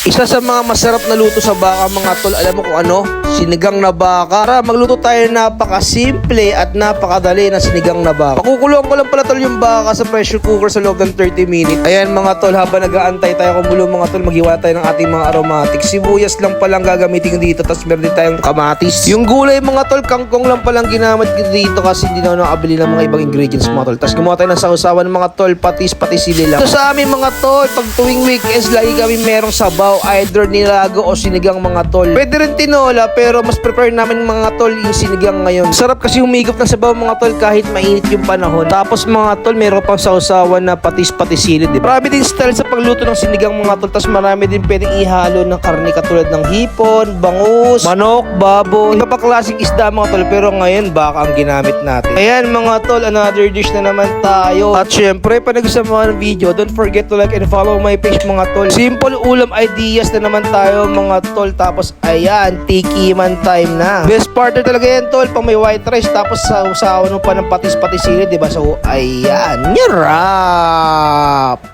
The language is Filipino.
Isa sa mga masarap na luto sa baka mga tol, alam mo kung ano? Sinigang na baka. Tara, magluto tayo napakasimple at napakadali na sinigang na baka. Pakukuluan ko lang pala tol yung baka sa pressure cooker sa loob ng 30 minutes. Ayan mga tol, habang nag-aantay tayo kumulo mga tol, maghiwa tayo ng ating mga aromatics. Sibuyas lang palang gagamitin dito, tapos meron din tayong kamatis. Yung gulay mga tol, kangkong lang palang ginamit dito kasi hindi na nakabili ng mga ibang ingredients mga tol. Tapos gumawa tayo ng sausawan mga tol, patis, pati sili lang. So sa amin mga tol, pag tuwing weekends, lagi kami merong sabaw, either nilago o sinigang mga tol. Pwede rin tinola, pero mas prefer namin mga tol yung sinigang ngayon. Sarap kasi humigop ng sabaw mga tol kahit mainit yung panahon. Tapos mga tol, meron pang sausawan na patis, pati sili, di ba? Marami din style sa pagluto ng sinigang mga tol. Tapos marami din pwedeng ihalo ng karne katulad ng hipon, bangus, manok, baboy. Iba pa klaseng isda mga tol, pero ngayon baka ang ginamit natin. Ayan mga tol, another dish na naman tayo. At syempre, pag nagustuhan mo ang video, don't forget to like and follow my page mga tol. Simple ulam ideas na naman tayo mga tol. Tapos ayan, tiki man time na. Best partner talaga yan tol, pang may white rice. Tapos sa usawan mo pa ng patis-patis sili, di ba? So ayan, nyarap!